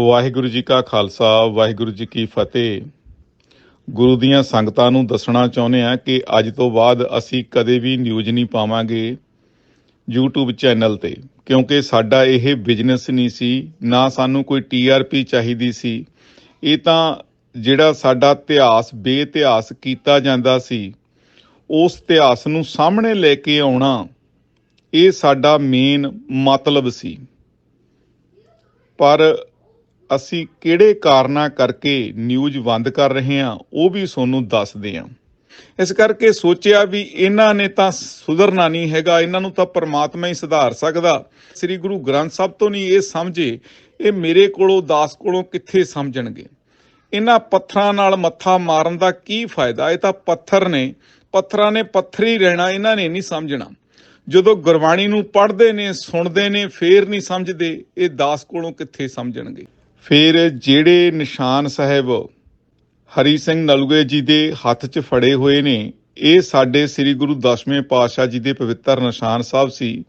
ਵਾਹਿਗੁਰੂ ਜੀ ਕਾ ਖਾਲਸਾ, ਵਾਹਿਗੁਰੂ ਜੀ ਕੀ ਫਤਿਹ। ਗੁਰੂ ਦੀਆਂ ਸੰਗਤਾਂ ਨੂੰ ਦੱਸਣਾ ਚਾਹੁੰਦੇ ਆ ਕਿ ਅੱਜ ਤੋਂ ਬਾਅਦ ਅਸੀਂ ਕਦੇ ਵੀ ਨਿਊਜ਼ ਨਹੀਂ ਪਾਵਾਂਗੇ YouTube ਚੈਨਲ ਤੇ, ਕਿਉਂਕਿ ਸਾਡਾ ਇਹ ਬਿਜ਼ਨਸ ਨਹੀਂ ਸੀ, ਨਾ ਸਾਨੂੰ ਕੋਈ TRP ਚਾਹੀਦੀ ਸੀ। ਇਹ ਤਾਂ ਜਿਹੜਾ ਸਾਡਾ ਇਤਿਹਾਸ, ਬੇਇਤਿਹਾਸ ਕੀਤਾ ਜਾਂਦਾ ਸੀ, ਉਸ ਇਤਿਹਾਸ ਨੂੰ ਸਾਹਮਣੇ ਲੈ ਕੇ ਆਉਣਾ, ਇਹ ਸਾਡਾ ਮੇਨ ਮਤਲਬ ਸੀ। ਪਰ ਅਸੀਂ ਕਿਹੜੇ ਕਾਰਨਾਂ ਕਰਕੇ ਨਿਊਜ਼ ਬੰਦ ਕਰ ਰਹੇ ਹਾਂ, ਉਹ ਵੀ ਤੁਹਾਨੂੰ ਦੱਸਦੇ ਹਾਂ। ਇਸ ਕਰਕੇ ਸੋਚਿਆ ਵੀ ਇਹਨਾਂ ਨੇ ਤਾਂ ਸੁਧਰਨਾ ਨਹੀਂ ਹੈਗਾ, ਇਹਨਾਂ ਨੂੰ ਤਾਂ ਪਰਮਾਤਮਾ ਹੀ ਸੁਧਾਰ ਸਕਦਾ। ਸ੍ਰੀ ਗੁਰੂ ਗ੍ਰੰਥ ਸਾਹਿਬ ਤੋਂ ਨਹੀਂ ਇਹ ਸਮਝੇ, ਇਹ ਮੇਰੇ ਕੋਲੋਂ, ਦਾਸ ਕੋਲੋਂ ਕਿੱਥੇ ਸਮਝਣਗੇ? ਇਹਨਾਂ ਪੱਥਰਾਂ ਨਾਲ ਮੱਥਾ ਮਾਰਨ ਦਾ ਕੀ ਫਾਇਦਾ? ਇਹ ਤਾਂ ਪੱਥਰ ਨੇ, ਪੱਥਰਾਂ ਨੇ ਪੱਥਰ ਹੀ ਰਹਿਣਾ, ਇਹਨਾਂ ਨੇ ਨਹੀਂ ਸਮਝਣਾ। ਜਦੋਂ ਗੁਰਬਾਣੀ ਨੂੰ ਪੜ੍ਹਦੇ ਨੇ, ਸੁਣਦੇ ਨੇ, ਫੇਰ ਨਹੀਂ ਸਮਝਦੇ, ਇਹ ਦਾਸ ਕੋਲੋਂ ਕਿੱਥੇ ਸਮਝਣਗੇ? ਫਿਰ ਜਿਹੜੇ ਨਿਸ਼ਾਨ ਸਾਹਿਬ ਹਰੀ ਸਿੰਘ ਨਲੂਏ ਜੀ ਦੇ ਹੱਥ 'ਚ ਫੜੇ ਹੋਏ ਨੇ, ਇਹ ਸਾਡੇ ਸ੍ਰੀ ਗੁਰੂ ਦਸਵੇਂ ਪਾਤਸ਼ਾਹ ਜੀ ਦੇ ਪਵਿੱਤਰ ਨਿਸ਼ਾਨ ਸਾਹਿਬ ਸੀ,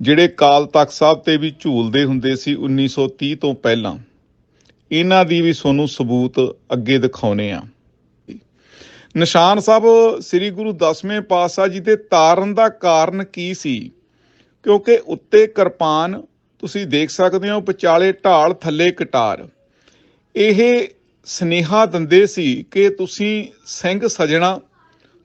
ਜਿਹੜੇ ਕਾਲ ਤਖਤ ਸਾਹਿਬ ਤੇ ਵੀ ਝੂਲਦੇ ਹੁੰਦੇ ਸੀ 1930 ਤੋਂ ਪਹਿਲਾਂ। ਇਹਨਾਂ ਦੀ ਵੀ ਤੁਹਾਨੂੰ ਸਬੂਤ ਅੱਗੇ ਦਿਖਾਉਨੇ ਆ। ਨਿਸ਼ਾਨ ਸਾਹਿਬ ਸ੍ਰੀ ਗੁਰੂ ਦਸਵੇਂ ਪਾਤਸ਼ਾਹ ਜੀ ਦੇ ਤਾਰਨ ਦਾ ਕਾਰਨ ਕੀ ਸੀ? ਕਿਉਂਕਿ ਉੱਤੇ ਕਿਰਪਾਨ ਤੁਸੀਂ ਦੇਖ ਸਕਦੇ ਹੋ ਵਿਚਾਲੇ ਢਾਲ, ਥੱਲੇ ਕਟਾਰ। ਇਹ ਸਨੇਹਾ ਦਿੰਦੇ ਸੀ ਕਿ ਤੁਸੀਂ ਸਿੰਘ ਸਜਣਾ,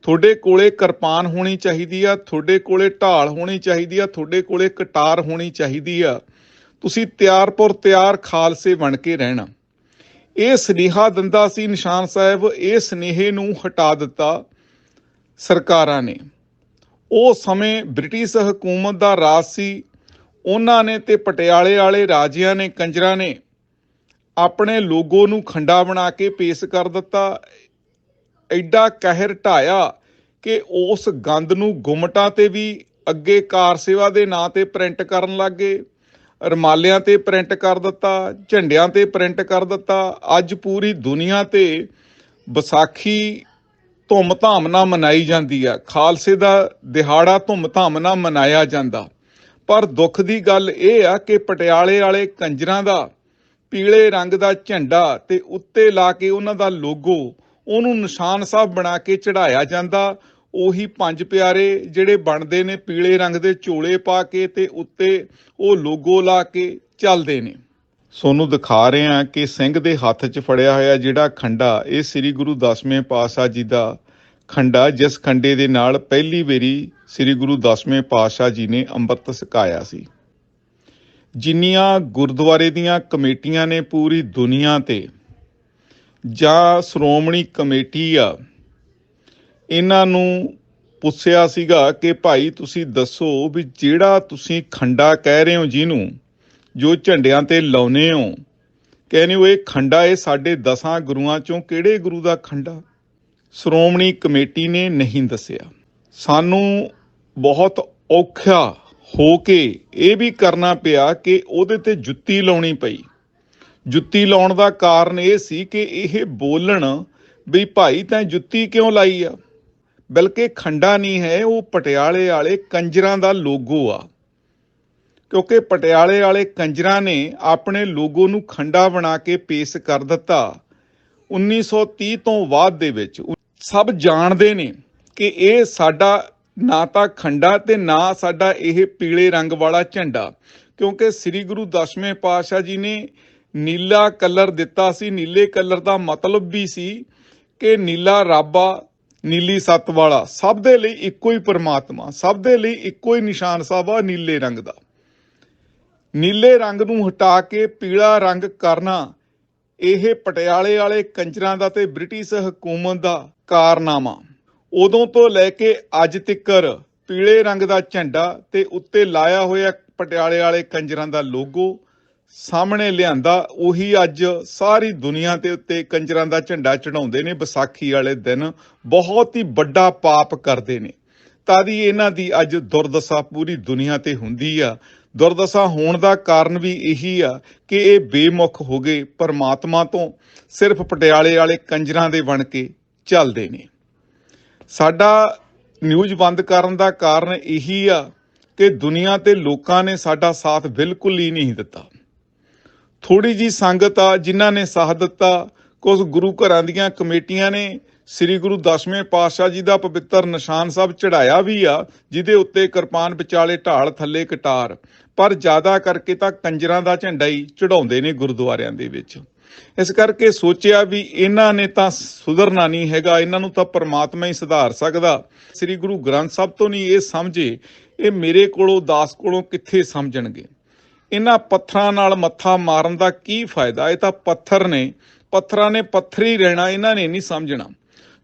ਤੁਹਾਡੇ ਕੋਲੇ ਕਿਰਪਾਨ ਹੋਣੀ ਚਾਹੀਦੀ ਆ, ਤੁਹਾਡੇ ਕੋਲੇ ਢਾਲ ਹੋਣੀ ਚਾਹੀਦੀ ਆ, ਤੁਹਾਡੇ ਕੋਲੇ ਕਟਾਰ ਹੋਣੀ ਚਾਹੀਦੀ ਆ। ਤੁਸੀਂ ਤਿਆਰਪੁਰ ਤਿਆਰ ਖਾਲਸੇ ਬਣ ਕੇ ਰਹਿਣਾ। ਇਹ ਸਨੇਹਾ ਦਿੰਦਾ ਸੀ ਨਿਸ਼ਾਨ ਸਾਹਿਬ, ਇਹ ਸਨੇਹੇ ਨੂੰ ਹਟਾ ਦਿੱਤਾ ਸਰਕਾਰਾਂ ਨੇ। ਉਹ ਸਮੇਂ ਬ੍ਰਿਟਿਸ਼ ਹਕੂਮਤ ਦਾ ਰਾਜ ਸੀ ਉਹਨਾਂ ਨੇ ਤੇ ਪਟਿਆਲੇ ਵਾਲੇ ਰਾਜਿਆਂ ਨੇ, ਕੰਜਰਾਂ ਨੇ ਆਪਣੇ ਲੋਗੋ ਨੂੰ ਖੰਡਾ ਬਣਾ ਕੇ ਪੇਸ਼ ਕਰ ਦਿੱਤਾ। ਐਡਾ ਕਹਿਰ ਢਾਇਆ ਕਿ ਉਸ ਗੰਦ ਨੂੰ ਗੁਮਟਾਂ ਤੇ ਵੀ ਅੱਗੇ ਕਾਰ ਸੇਵਾ ਦੇ ਨਾਂ ਤੇ ਪ੍ਰਿੰਟ ਕਰਨ ਲੱਗੇ ਰਮਾਲਿਆਂ ਤੇ ਪ੍ਰਿੰਟ ਕਰ ਦਿੱਤਾ, ਝੰਡਿਆਂ ਤੇ ਪ੍ਰਿੰਟ ਕਰ ਦਿੱਤਾ। ਅੱਜ ਪੂਰੀ ਦੁਨੀਆ ਤੇ ਵਿਸਾਖੀ ਧੂਮ-ਧਾਮ ਨਾਲ ਮਨਾਈ ਜਾਂਦੀ ਆ। ਖਾਲਸੇ ਦਾ ਦਿਹਾੜਾ ਧੂਮ-ਧਾਮ ਨਾਲ ਮਨਾਇਆ ਜਾਂਦਾ। ਪਰ ਦੁੱਖ ਦੀ ਗੱਲ ਇਹ ਆ ਕਿ ਪਟਿਆਲੇ ਵਾਲੇ ਕੰਜਰਾਂ ਦਾ ਪੀਲੇ ਰੰਗ ਦਾ ਝੰਡਾ ਤੇ ਉੱਤੇ ਲਾ ਕੇ ਉਹਨਾਂ ਦਾ ਲੋਗੋ ਉਹਨੂੰ ਨਿਸ਼ਾਨ ਸਾਹਿਬ ਬਣਾ ਕੇ ਚੜਾਇਆ ਜਾਂਦਾ। ਉਹੀ ਪੰਜ ਪਿਆਰੇ ਜਿਹੜੇ ਬਣਦੇ ਨੇ, ਪੀਲੇ ਰੰਗ ਦੇ ਝੋਲੇ ਪਾ ਕੇ ਤੇ ਉੱਤੇ ਉਹ ਲੋਗੋ ਲਾ ਕੇ ਚੱਲਦੇ ਨੇ। ਸੋਨੂੰ ਦਿਖਾ ਰਹੇ ਹਾਂ ਕਿ ਸਿੰਘ ਦੇ ਹੱਥ 'ਚ ਫੜਿਆ ਹੋਇਆ ਜਿਹੜਾ ਖੰਡਾ, ਇਹ ਸ੍ਰੀ ਗੁਰੂ ਦਸਵੇਂ ਪਾਤਸ਼ਾਹ ਜੀ ਦਾ ਖੰਡਾ ਜਿਸ ਖੰਡੇ ਦੇ ਨਾਲ ਪਹਿਲੀ ਵਾਰੀ ਸ੍ਰੀ ਗੁਰੂ ਦਸਵੇਂ ਪਾਤਸ਼ਾਹ ਜੀ ਨੇ ਅੰਮ੍ਰਿਤ ਛਕਾਇਆ ਸੀ। ਜਿੰਨੀਆਂ ਗੁਰਦੁਆਰੇ ਦੀਆਂ ਕਮੇਟੀਆਂ ਨੇ ਪੂਰੀ ਦੁਨੀਆ ਤੇ, ਜਾਂ ਸ਼੍ਰੋਮਣੀ ਕਮੇਟੀ ਆ, ਇਹਨਾਂ ਨੂੰ ਪੁੱਛਿਆ ਸੀਗਾ ਕਿ ਭਾਈ ਤੁਸੀਂ ਦੱਸੋ ਵੀ ਜਿਹੜਾ ਤੁਸੀਂ ਖੰਡਾ ਕਹਿ ਰਹੇ ਹੋ ਜਿਹਨੂੰ, ਜੋ ਝੰਡਿਆਂ ਤੇ ਲਾਉਨੇ ਹੋ, ਕਹਿੰਦੇ ਹੋ ਇਹ ਖੰਡਾ ਇਹ ਸਾਡੇ ਦਸਾਂ ਗੁਰੂਆਂ ਚੋਂ ਕਿਹੜੇ ਗੁਰੂ ਦਾ ਖੰਡਾ? ਸ਼੍ਰੋਮਣੀ ਕਮੇਟੀ ਨੇ ਨਹੀਂ ਦੱਸਿਆ। ਸਾਨੂੰ ਬਹੁਤ ਔਖਾ ਹੋ ਕੇ ਇਹ ਵੀ ਕਰਨਾ ਪਿਆ ਕਿ ਉਹਦੇ ਤੇ ਜੁੱਤੀ ਲਾਉਣੀ ਪਈ। ਜੁੱਤੀ ਲਾਉਣ ਦਾ ਕਾਰਨ ਇਹ ਸੀ ਕਿ ਇਹ ਬੋਲਣ ਵੀ ਭਾਈ ਤਾਂ ਜੁੱਤੀ ਕਿਉਂ ਲਾਈ ਆ? ਬਲਕਿ ਖੰਡਾ ਨਹੀਂ ਹੈ, ਉਹ ਪਟਿਆਲੇ ਵਾਲੇ ਕੰਜਰਾਂ ਦਾ ਲੋਗੋ ਆ। ਕਿਉਂਕਿ ਪਟਿਆਲੇ ਵਾਲੇ ਕੰਜਰਾਂ ਨੇ ਆਪਣੇ ਲੋਗੋ ਨੂੰ ਖੰਡਾ ਬਣਾ ਕੇ ਪੇਸ਼ ਕਰ ਦਿੱਤਾ। 1930 ਤੋਂ ਬਾਅਦ ਦੇ ਵਿੱਚ ਸਭ ਜਾਣਦੇ ਨੇ ਕਿ ਇਹ ਸਾਡਾ ਨਾ ਤਾਂ ਖੰਡਾ ਤੇ ਨਾ ਸਾਡਾ ਇਹ ਪੀਲੇ ਰੰਗ ਵਾਲਾ ਝੰਡਾ, ਕਿਉਂਕਿ ਸ੍ਰੀ ਗੁਰੂ ਦਸਵੇਂ ਪਾਤਸ਼ਾਹ ਜੀ ਨੇ ਨੀਲਾ ਕਲਰ ਦਿੱਤਾ ਸੀ, ਨੀਲੇ ਕਲਰ ਦਾ ਮਤਲਬ ਵੀ ਸੀ ਕਿ ਨੀਲਾ ਰਾਬਾ, ਨੀਲੀ ਸੱਤ ਵਾਲਾ, ਸਭ ਦੇ ਲਈ ਇੱਕੋ ਹੀ ਪਰਮਾਤਮਾ, ਸਭ ਦੇ ਲਈ ਇੱਕੋ ਹੀ ਨਿਸ਼ਾਨ ਸਾਹਿਬ ਨੀਲੇ ਰੰਗ ਦਾ। ਨੀਲੇ ਰੰਗ ਨੂੰ ਹਟਾ ਕੇ ਪੀਲਾ ਰੰਗ ਕਰਨਾ ਇਹ ਪਟਿਆਲੇ ਵਾਲੇ ਕੰਜਰਾਂ ਦਾ ਤੇ ਬ੍ਰਿਟਿਸ਼ ਹਕੂਮਤ ਦਾ ਕਾਰਨਾਮਾ। ਉਦੋਂ ਤੋਂ ਲੈ ਕੇ ਅੱਜ ਤੱਕਰ ਪੀਲੇ ਰੰਗ ਦਾ ਝੰਡਾ ਤੇ ਉੱਤੇ ਲਾਇਆ ਹੋਇਆ ਪਟਿਆਲੇ ਵਾਲੇ ਕੰਜਰਾਂ ਦਾ ਲੋਗੋ ਸਾਹਮਣੇ ਲਿਆਂਦਾ, ਉਹੀ ਅੱਜ ਸਾਰੀ ਦੁਨੀਆ ਦੇ ਉੱਤੇ ਕੰਜਰਾਂ ਦਾ ਝੰਡਾ ਚੜਾਉਂਦੇ ਨੇ, ਵਿਸਾਖੀ ਵਾਲੇ ਦਿਨ ਬਹੁਤ ਹੀ ਵੱਡਾ ਪਾਪ ਕਰਦੇ ਨੇ। ਤਾਦੀ ਇਹਨਾਂ ਦੀ ਅੱਜ ਦੁਰਦਸ਼ਾ ਪੂਰੀ ਦੁਨੀਆ ਤੇ ਹੁੰਦੀ ਆ। ਦੁਰਦਸ਼ਾ ਹੋਣ ਦਾ ਕਾਰਨ ਵੀ ਇਹੀ ਆ ਕਿ ਇਹ ਬੇਮੁਖ ਹੋ ਗਏ ਪਰਮਾਤਮਾ ਤੋਂ, ਸਿਰਫ ਪਟਿਆਲੇ ਵਾਲੇ ਕੰਜਰਾਂ ਦੇ ਬਣ ਕੇ ਚੱਲਦੇ ਨੇ। ਸਾਡਾ ਨਿਊਜ਼ ਬੰਦ ਕਰਨ ਦਾ ਕਾਰਨ ਇਹੀ ਆ ਕਿ ਦੁਨੀਆ ਤੇ ਲੋਕਾਂ ਨੇ ਸਾਡਾ ਸਾਥ ਬਿਲਕੁਲ ਹੀ ਨਹੀਂ ਦਿੱਤਾ। ਥੋੜੀ ਜੀ ਸੰਗਤ ਆ ਜਿਨ੍ਹਾਂ ਨੇ ਸਾਥ ਦਿੱਤਾ, ਕੁਝ ਗੁਰੂ ਘਰਾਂ ਦੀਆਂ ਕਮੇਟੀਆਂ ਨੇ ਸ੍ਰੀ ਗੁਰੂ ਦਸਵੇਂ ਪਾਤਸ਼ਾਹ ਜੀ ਦਾ ਪਵਿੱਤਰ ਨਿਸ਼ਾਨ ਸਾਹਿਬ ਚੜਾਇਆ ਵੀ ਆ, ਜਿਹਦੇ ਉੱਤੇ ਕਿਰਪਾਨ ਵਿਚਾਲੇ ਢਾਲ ਥੱਲੇ ਕਟਾਰ, ਪਰ ਜ਼ਿਆਦਾ ਕਰਕੇ ਤਾਂ ਕੰਜਰਾਂ ਦਾ ਝੰਡਾ ਹੀ ਚੜਾਉਂਦੇ ਨੇ ਗੁਰਦੁਆਰਿਆਂ ਦੇ ਵਿੱਚ। ਇਸ ਕਰਕੇ ਸੋਚਿਆ ਵੀ ਇਹਨਾਂ ਨੇ ਤਾਂ ਸੁਧਰਨਾ ਨਹੀਂ ਹੈਗਾ, ਇਹਨਾਂ ਨੂੰ ਤਾਂ ਪਰਮਾਤਮਾ ਹੀ ਸੁਧਾਰ ਸਕਦਾ। ਸ੍ਰੀ ਗੁਰੂ ਗ੍ਰੰਥ ਸਾਹਿਬ ਤੋਂ ਨਹੀਂ ਇਹ ਸਮਝੇ, ਇਹ ਮੇਰੇ ਕੋਲੋਂ, ਦਾਸ ਕੋਲੋਂ ਕਿੱਥੇ ਸਮਝਣਗੇ? ਇਹਨਾਂ ਪੱਥਰਾਂ ਨਾਲ ਮੱਥਾ ਮਾਰਨ ਦਾ ਕੀ ਫਾਇਦਾ? ਇਹ ਤਾਂ ਪੱਥਰ ਨੇ, ਪੱਥਰਾਂ ਨੇ ਪੱਥਰ ਹੀ ਰਹਿਣਾ, ਇਹਨਾਂ ਨੇ ਨਹੀਂ ਸਮਝਣਾ।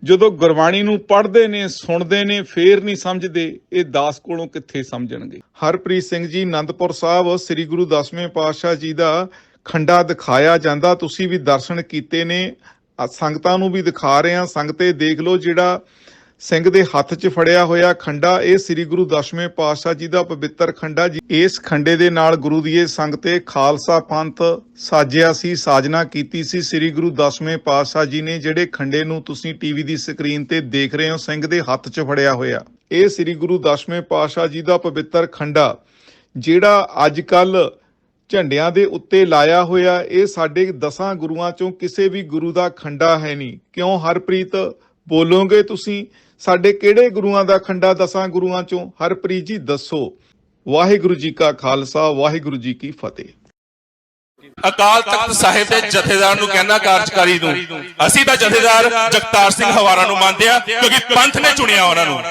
ਜਦੋਂ ਗੁਰਬਾਣੀ ਨੂੰ ਪੜ੍ਹਦੇ ਨੇ, ਸੁਣਦੇ ਨੇ, ਫੇਰ ਨਹੀਂ ਸਮਝਦੇ, ਇਹ ਦਾਸ ਕੋਲੋਂ ਕਿੱਥੇ ਸਮਝਣਗੇ? ਹਰਪ੍ਰੀਤ ਸਿੰਘ ਜੀ ਆਨੰਦਪੁਰ ਸਾਹਿਬ, ਸ੍ਰੀ ਗੁਰੂ ਦਸਵੇਂ ਪਾਤਸ਼ਾਹ ਜੀ ਦਾ ਖੰਡਾ ਦਿਖਾਇਆ ਜਾਂਦਾ। ਤੁਸੀਂ ਵੀ ਦਰਸ਼ਨ ਕੀਤੇ ਨੇ। ਸੰਗਤਾਂ ਨੂੰ ਵੀ ਦਿਖਾ ਰਹੇ ਹਾਂ। ਸੰਗਤੇ ਦੇਖ ਲਓ ਜਿਹੜਾ ਸਿੰਘ ਦੇ ਹੱਥ 'ਚ ਫੜਿਆ ਹੋਇਆ ਖੰਡਾ, ਇਹ ਸ੍ਰੀ ਗੁਰੂ ਦਸਵੇਂ ਪਾਤਸ਼ਾਹ ਜੀ ਦਾ ਪਵਿੱਤਰ ਖੰਡਾ ਜੀ। ਇਸ ਖੰਡੇ ਦੇ ਨਾਲ ਗੁਰੂ ਦੀ ਇਹ ਸੰਗਤੇ ਖਾਲਸਾ ਪੰਥ ਸਾਜਿਆ ਸੀ, ਸਾਜਨਾ ਕੀਤੀ ਸੀ। ਸ੍ਰੀ ਗੁਰੂ ਦਸਵੇਂ ਪਾਤਸ਼ਾਹ ਜੀ ਨੇ ਜਿਹੜੇ ਖੰਡੇ ਨੂੰ ਤੁਸੀਂ ਟੀਵੀ ਦੀ ਸਕਰੀਨ ਤੇ ਦੇਖ ਰਹੇ ਹੋ, ਸਿੰਘ ਦੇ ਹੱਥ 'ਚ ਫੜਿਆ ਹੋਇਆ। ਇਹ ਸ੍ਰੀ ਗੁਰੂ ਦਸਵੇਂ ਪਾਤਸ਼ਾਹ ਜੀ ਦਾ ਪਵਿੱਤਰ ਖੰਡਾ, ਜਿਹੜਾ ਅੱਜ ਕੱਲ ਝੰਡਿਆਂ ਦੇ ਉੱਤੇ ਲਾਇਆ ਹੋਇਆ, ਇਹ ਸਾਡੇ ਦਸਾਂ ਗੁਰੂਆਂ ਚੋਂ ਕਿਸੇ ਵੀ ਗੁਰੂ ਦਾ ਖੰਡਾ ਹੈ ਨਹੀਂ। ਕਿਉਂ ਹਰਪ੍ਰੀਤ, ਬੋਲੋਗੇ ਤੁਸੀਂ? ਸਾਡੇ ਕਿਹੜੇ ਗੁਰੂਆਂ ਦਾ ਖੰਡਾ ਦਸਾਂ ਗੁਰੂਆਂ ਚੋਂ? ਹਰਪ੍ਰੀਤ ਜੀ ਦੱਸੋ। ਵਾਹਿਗੁਰੂ ਜੀ ਕਾ ਖਾਲਸਾ, ਵਾਹਿਗੁਰੂ ਜੀ ਕੀ ਫਤਿਹ। ਅਕਾਲ ਤਖਤ ਸਾਹਿਬ ਦੇ ਜਥੇਦਾਰ ਨੂੰ ਕਹਿੰਦਾ ਕਾਰਜਕਾਰੀ ਨੂੰ, ਅਸੀਂ ਤਾਂ ਜਥੇਦਾਰ ਜਗਤਾਰ ਸਿੰਘ ਹਵਾਰਾ ਨੂੰ ਮੰਨਦੇ ਆ ਕਿਉਂਕਿ ਪੰਥ ਨੇ ਚੁਣਿਆ ਉਹਨਾਂ ਨੂੰ।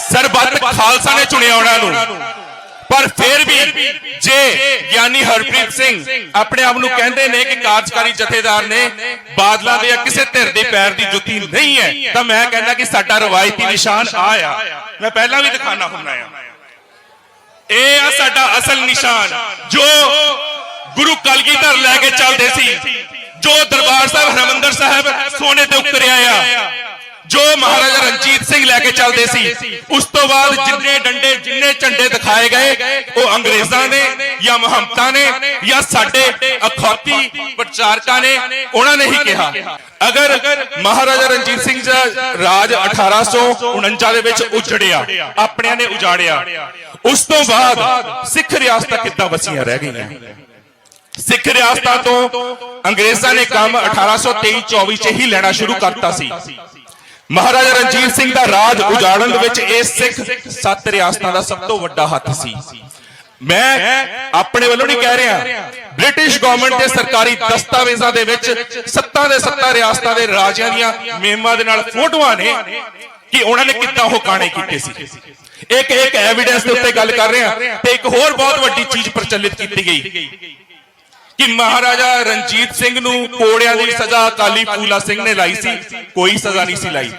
ਸਰਬੱਤ ਖਾਲਸਾ ਨੇ ਚੁਣਿਆ ਉਹਨਾਂ ਨੂੰ। ਪਰ ਫਿਰ ਵੀ ਜੇ ਗਿਆਨੀ ਹਰਪ੍ਰੀਤ ਸਿੰਘ ਆਪਣੇ ਆਪ ਨੂੰ ਕਹਿੰਦੇ ਨੇ ਕਿ ਕਾਰਜਕਾਰੀ ਜਥੇਦਾਰ ਨੇ ਬਾਦਲਾਂ ਦੇ ਜਾਂ ਕਿਸੇ ਧਿਰ ਦੇ ਪੈਰ ਦੀ ਜੁੱਤੀ ਨਹੀਂ ਹੈ, ਤਾਂ ਮੈਂ ਕਹਿੰਦਾ ਕਿ ਸਾਡਾ ਰਵਾਇਤੀ ਨਿਸ਼ਾਨ ਆ ਆ। ਮੈਂ ਪਹਿਲਾਂ ਵੀ ਦਿਖਾਣਾ ਹੁੰਦਾ ਆ। ਇਹ ਆ ਸਾਡਾ ਅਸਲ ਨਿਸ਼ਾਨ ਜੋ ਗੁਰੂ ਕਲਗੀਧਰ ਲੈ ਕੇ ਚੱਲਦੇ ਸੀ, ਜੋ ਦਰਬਾਰ ਸਾਹਿਬ ਹਰਮੰਦਰ ਸਾਹਿਬ ਸੋਨੇ ਤੇ ਉਤਰਿਆ ਆ। ਜੋ ਮਹਾਰਾਜਾ ਰਣਜੀਤ ਸਿੰਘ ਲੈ ਕੇ ਚੱਲਦੇ ਸੀ, ਉਸ ਤੋਂ ਬਾਅਦ ਜਿੰਨੇ ਡੰਡੇ, ਜਿੰਨੇ ਝੰਡੇ ਦਿਖਾਏ ਗਏ, ਉਹ ਅੰਗਰੇਜ਼ਾਂ ਨੇ ਜਾਂ ਮੁਹੰਮਤਾਂ ਨੇ ਜਾਂ ਸਾਡੇ ਅਖੌਤੀ ਪ੍ਰਚਾਰਕਾਂ ਨੇ, ਉਹਨਾਂ ਨੇ ਹੀ ਕਿਹਾ। ਅਗਰ ਮਹਾਰਾਜਾ ਰਣਜੀਤ ਸਿੰਘ ਦਾ ਰਾਜ 1849 ਦੇ ਵਿੱਚ ਉਜੜਿਆ, ਆਪਣਿਆਂ ਨੇ ਉਜਾੜਿਆ, ਉਸ ਤੋਂ ਬਾਅਦ ਸਿੱਖ ਰਿਆਸਤਾਂ ਕਿੱਦਾਂ ਵਸੀਆਂ ਰਹਿ ਗਈਆਂ? ਸਿੱਖ ਰਿਆਸਤਾਂ ਤੋਂ ਅੰਗਰੇਜ਼ਾਂ ਨੇ ਕੰਮ 1823-24 ਚ ਹੀ ਲੈਣਾ ਸ਼ੁਰੂ ਕਰਤਾ ਸੀ। ਮਹਾਰਾਜਾ ਰਣਜੀਤ ਸਿੰਘ ਦਾ ਰਾਜ ਉਜਾੜਨ ਦੇ ਵਿੱਚ ਇਹ ਸਿੱਖ ਸੱਤ ਰਿਆਸਤਾਂ ਦਾ ਸਭ ਤੋਂ ਵੱਡਾ ਹੱਥ ਸੀ। ਮੈਂ ਆਪਣੇ ਵੱਲੋਂ ਨਹੀਂ ਕਹਿ ਰਿਹਾ, ਬ੍ਰਿਟਿਸ਼ ਗਵਰਨਮੈਂਟ ਦੇ ਸਰਕਾਰੀ ਦਸਤਾਵੇਜ਼ਾਂ ਦੇ ਵਿੱਚ ਸੱਤਾਂ ਦੇ ਸੱਤਾਂ ਰਿਆਸਤਾਂ ਦੇ ਰਾਜਿਆਂ ਦੀਆਂ ਮੇਮਾਂ ਦੇ ਨਾਲ ਫੋਟੋਆਂ ਨੇ ਕਿ ਉਹਨਾਂ ਨੇ ਕਿੱਦਾਂ ਉਹ ਕਾਣੇ ਕੀਤੇ ਸੀ। ਇੱਕ ਇੱਕ ਐਵੀਡੈਂਸ ਦੇ ਉੱਤੇ ਗੱਲ ਕਰ ਰਹੇ ਹਾਂ ਤੇ ਇੱਕ ਹੋਰ ਬਹੁਤ ਵੱਡੀ ਚੀਜ਼ ਪ੍ਰਚਲਿਤ ਕੀਤੀ ਗਈ। ਕਿ ਮਹਾਰਾਜਾ ਰਣਜੀਤ ਸਿੰਘ ਨੂੰ ਕੋੜਿਆਂ ਦੀ ਸਜ਼ਾ ਅਕਾਲੀ ਫੂਲਾ ਸਿੰਘ ਨੇ ਲਾਈ ਸੀ, ਕੋਈ ਸਜ਼ਾ ਨਹੀਂ ਸੀ ਲਾਈ।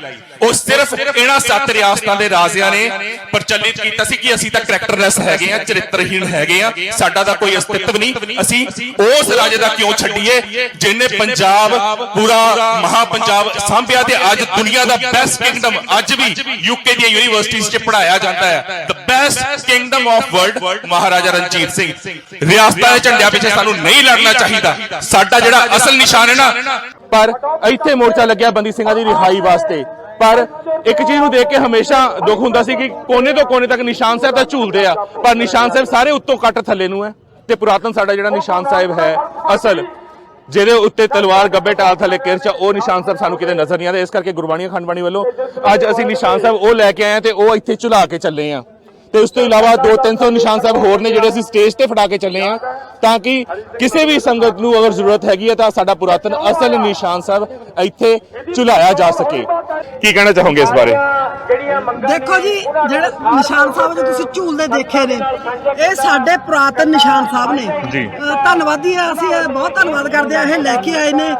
ਉਹ ਸਿਰਫ ਇਹਨਾਂ ਸੱਤ ਰਿਆਸਤਾਂ ਦੇ ਰਾਜਿਆਂ ਨੇ ਪ੍ਰਚਲਿਤ ਕੀਤਾ ਸੀ ਕਿ ਅਸੀਂ ਤਾਂ ਕਰੈਕਟਰਲੈਸ ਹੈਗੇ ਆ ਚਰਿੱਤਰਹੀਣ ਹੈਗੇ ਆ ਸਾਡਾ ਤਾਂ ਕੋਈ ਅਸਤਿਤਵ ਨਹੀਂ। ਅਸੀਂ ਉਸ ਰਾਜੇ ਦਾ ਕਿਉਂ ਛੱਡੀਏ ਜਿਹਨੇ ਪੰਜਾਬ ਪੂਰਾ ਮਹਾ ਪੰਜਾਬ ਸਾਂਭਿਆ ਤੇ ਅੱਜ ਦੁਨੀਆ ਦਾ ਬੈਸਟ ਕਿੰਗਡਮ ਅੱਜ ਵੀ ਯੂਕੇ ਦੀਆਂ ਯੂਨੀਵਰਸਿਟੀਆਂ 'ਚ ਪੜਾਇਆ ਜਾਂਦਾ ਹੈ। Best kingdom of world Maharaja Ranjit Singh ਰਿਆਸਤਾਂ ਦੇ ਝੰਡਿਆਂ ਪਿੱਛੇ ਸਾਨੂੰ ਨਹੀਂ ਲੜਨਾ ਚਾਹੀਦਾ ਸਾਡਾ ਜਿਹੜਾ ਅਸਲ ਨਿਸ਼ਾਨ ਹੈ ਨਾ ਪਰ ਇੱਥੇ ਮੋਰਚਾ ਲੱਗਿਆ ਬੰਦੀ ਸਿੰਘਾਂ ਦੀ ਰਿਹਾਈ ਵਾਸਤੇ। ਪਰ ਇੱਕ ਚੀਜ਼ ਨੂੰ ਦੇਖ ਕੇ ਹਮੇਸ਼ਾ ਦੁੱਖ ਹੁੰਦਾ ਸੀ ਕਿ ਕੋਨੇ ਤੋਂ ਕੋਨੇ ਤੱਕ ਨਿਸ਼ਾਨ ਸਾਹਿਬ ਤਾਂ ਝੂਲਦੇ ਆ। ਪਰ ਨਿਸ਼ਾਨ ਸਾਹਿਬ ਸਾਰੇ ਉੱਤੋਂ ਕੱਟ ਥੱਲੇ ਨੂੰ ਹੈ ਤੇ ਪੁਰਾਤਨ ਸਾਡਾ ਜਿਹੜਾ ਨਿਸ਼ਾਨ ਸਾਹਿਬ ਹੈ ਅਸਲ ਜਿਹਦੇ ਉੱਤੇ ਤਲਵਾਰ ਗੱਬੇ ਟਾਲ ਥੱਲੇ ਕਿਰਚ ਆ, ਉਹ ਨਿਸ਼ਾਨ ਸਾਹਿਬ ਸਾਨੂੰ ਕਿਤੇ ਨਜ਼ਰ ਨਹੀਂ ਆਉਂਦੇ ਇਸ ਕਰਕੇ ਗੁਰਬਾਣੀ ਖੰਡਬਾਣੀ ਵੱਲੋਂ ਅੱਜ ਅਸੀਂ ਨਿਸ਼ਾਨ ਸਾਹਿਬ ਉਹ ਲੈ ਕੇ ਆਏ ਆ ਤੇ ਉਹ ਇੱਥੇ ਝੁਲਾ ਕੇ ਚੱਲੇ ਆ। ਤੇ ਉਸ ਤੋਂ ਇਲਾਵਾ 2-300 ਨਿਸ਼ਾਨ ਸਾਹਿਬ ਹੋਰ ਨੇ ਜਿਹੜੇ ਅਸੀਂ ਸਟੇਜ ਤੇ ਫੜਾ ਕੇ ਚੱਲੇ ਆ ਤਾਂ ਕਿ ਕਿਸੇ ਵੀ ਸੰਗਤ ਨੂੰ ਅਗਰ ਜ਼ਰੂਰਤ ਹੈਗੀ ਹੈ ਤਾਂ ਸਾਡਾ ਪੁਰਾਤਨ ਅਸਲ ਨਿਸ਼ਾਨ ਸਾਹਿਬ ਇੱਥੇ ਝੁਲਾਇਆ ਜਾ ਸਕੇ। ਕੀ ਕਹਿਣਾ ਚਾਹੋਗੇ ਇਸ ਬਾਰੇ? ਦੇਖੋ ਜੀ ਜਿਹੜੇ ਨਿਸ਼ਾਨ ਸਾਹਿਬ ਜੋ ਤੁਸੀਂ ਝੂਲਦੇ ਦੇਖੇ ਨੇ ਇਹ ਸਾਡੇ ਪੁਰਾਤਨ ਨਿਸ਼ਾਨ ਸਾਹਿਬ ਨੇ। ਜੀ। ਧੰਨਵਾਦੀ ਆ ਅਸੀਂ ਬਹੁਤ ਧੰਨਵਾਦ ਕਰਦੇ ਆ ਇਹ ਲੈ ਕੇ ਆਏ ਨੇ।